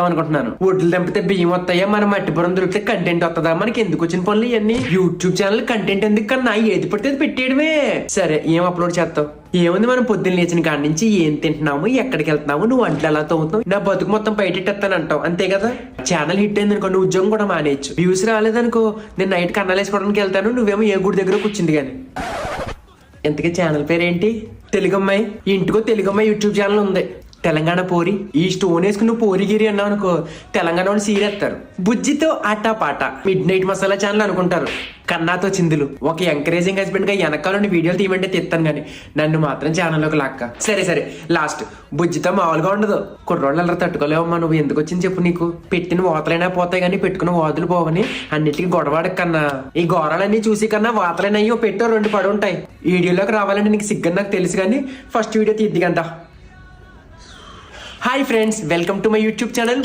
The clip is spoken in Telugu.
అనుకుంటున్నాను. ఒడ్లు తెంపితే బియ్యం వస్తాయా? మన మట్టి మట్టిపురం దొరికితే కంటెంట్ వస్తుందా మనకి ఎందుకు వచ్చిన పనులు ఇవన్నీ యూట్యూబ్ ఛానల్ కంటెంట్ ఎందుకు కన్నా? ఏది పడితే పెట్టేయడమే. సరే ఏం అప్లోడ్ చేస్తావు? ఏముంది మనం పొద్దున్న లేచిన కాడి నుంచి ఏం తింటున్నాము? ఎక్కడికి వెళ్తున్నాము? నువ్వు వంటలు ఎలా తవ్వుతావు నా బతుకు మొత్తం బయటెట్టేస్తాను అంటావు. అంతే కదా? ఛానల్ హిట్ అయింది అనుకో నువ్వు ఉద్యోగం కూడా మానేయచ్చు. వ్యూస్ రాలేదనుకో నేను నైట్ కన్నాలు వేసుకోవడానికి వెళ్తాను. నువ్వేమో ఏ గుడి దగ్గర కూర్చుంది కానీ. ఇంతకీ ఛానల్ పేరేంటి? తెలుగమ్మాయి? ఇంటికో తెలుగమ్మాయి యూట్యూబ్ ఛానల్ ఉంది. తెలంగాణ పోరి. ఈ స్టోన్ వేసుకుని పోరిగిరి అన్నావు అనుకో తెలంగాణ వాళ్ళు సీరేస్తారు బుజ్జితో ఆటా పాట మిడ్ నైట్ మసాలా ఛానల్ అనుకుంటారు. కన్నాతో చిందులు. ఒక ఎంకరేజింగ్ హస్బెండ్గా వెనకాల నుండి వీడియోలు తీయమంటే తెస్తాను కానీ నన్ను మాత్రం ఛానల్లోకి లాక్క. సరే సరే లాస్ట్ బుజ్జితో మామూలుగా ఉండదు. కుర్రోళ్ళు అలా తట్టుకోలేవమ్మా నువ్వు ఎందుకు వచ్చింది చెప్పు నీకు. పెట్టిన వాతలైనా పోతాయి కానీ పెట్టుకున్న వాదులు పోవని అన్నిటికీ గొడవాడక కన్నా. ఈ గోరాలన్నీ చూసి కన్నా వాతలైనయ్యో పెట్టో రెండు పడి ఉంటాయి వీడియోలోకి రావాలంటే నీకు సిగ్గని నాకు తెలుసు కానీ ఫస్ట్ వీడియో తీద్ది కదా Hi friends, welcome to my YouTube channel.